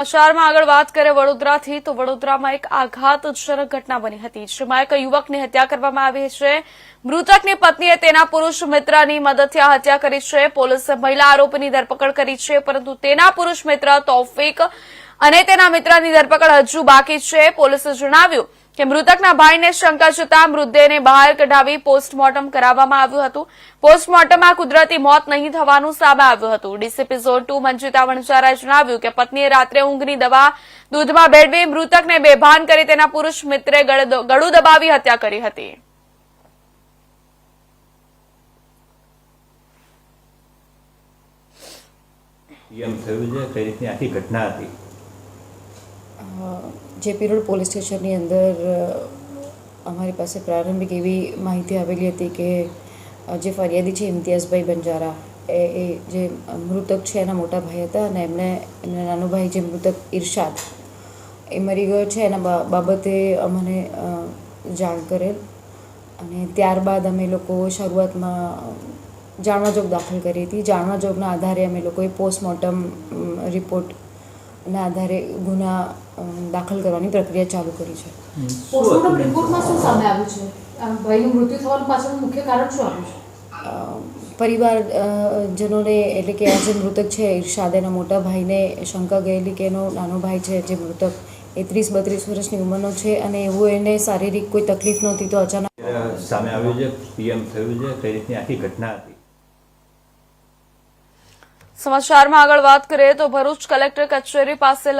સમાચારમાં આગળ વાત કરીએ વડોદરાથી, તો વડોદરામાં એક આઘાતજનક ઘટના બની હતી, જેમાં એક યુવકની હત્યા કરવામાં આવી છે. મૃતકની પત્નીએ તેના પુરુષ મિત્રની મદદથી આ હત્યા કરી છે. પોલીસે મહિલા આરોપીની ધરપકડ કરી છે, પરંતુ તેના પુરુષ મિત્ર તૌફિક અને તેના મિત્રની ધરપકડ હજુ બાકી છે. પોલીસે જણાવ્યું કે મૃતકના ભાઈને શંકા જતા મૃતદેહને બહાર કઢાવી પોસ્ટમોર્ટમ કરાવવામાં આવ્યું હતું. પોસ્ટમોર્ટમમાં કુદરતી મોત નહીં થવાનું સામે આવ્યું હતું. ડીસીપી ઝોન ટુ મંજુતા વણઝારાએ જણાવ્યું કે પત્નીએ રાત્રે ઊંઘની દવા દૂધમાં ભેળવી મૃતકને બેભાન કરી તેના પુરુષ મિત્રે ગળું દબાવી હત્યા કરી હતી. એમ થયું છે, કઈ રીતની આખી ઘટના હતી? જેપી રોડ પોલીસ સ્ટેશનની અંદર અમારી પાસે પ્રારંભિક એવી માહિતી આવેલી હતી કે જે ફરિયાદી છે ઇમ્તિયાઝભાઈ બંજારા, એ એ જે મૃતક છે એના મોટા ભાઈ હતા અને એમણે એમના નાનો ભાઈ જે મૃતક ઇરશાદ એ મરી ગયો છે. એના બાબતે અમને જાણ કરેલ અને ત્યારબાદ અમે લોકો શરૂઆતમાં જાણવા જોગ દાખલ કરી હતી. જાણવા જોગના આધારે અમે લોકોએ પોસ્ટમોર્ટમ રિપોર્ટના આધારે ગુના દાખલ કરવાની પ્રક્રિયા ચાલુ કરી છે. પોસ્ટમોર્ટમ રિપોર્ટમાં શું સામે આવ્યું છે? ભાઈનું મૃત્યુ થવાનું પાછળનું મુખ્ય કારણ શું આવ્યું છે? પરિવાર જનોને એટલે કે આ જે મૃતક છે ઇરશાદ એના મોટા ભાઈને શંકા ગયેલી કે એનો નાનો ભાઈ છે જે મૃતક એ ત્રીસ બત્રીસ વર્ષની ઉંમરનો છે અને એવું એને શારીરિક કોઈ તકલીફ નહોતી તો અચાનક સામે આવ્યું છે પીએમ થયું છે કઈ રીતની આખી ઘટના હતી? સમાચારમાં આગળ વાત કરીએ તો ભરૂચ કલેક્ટર કચેરી પાસે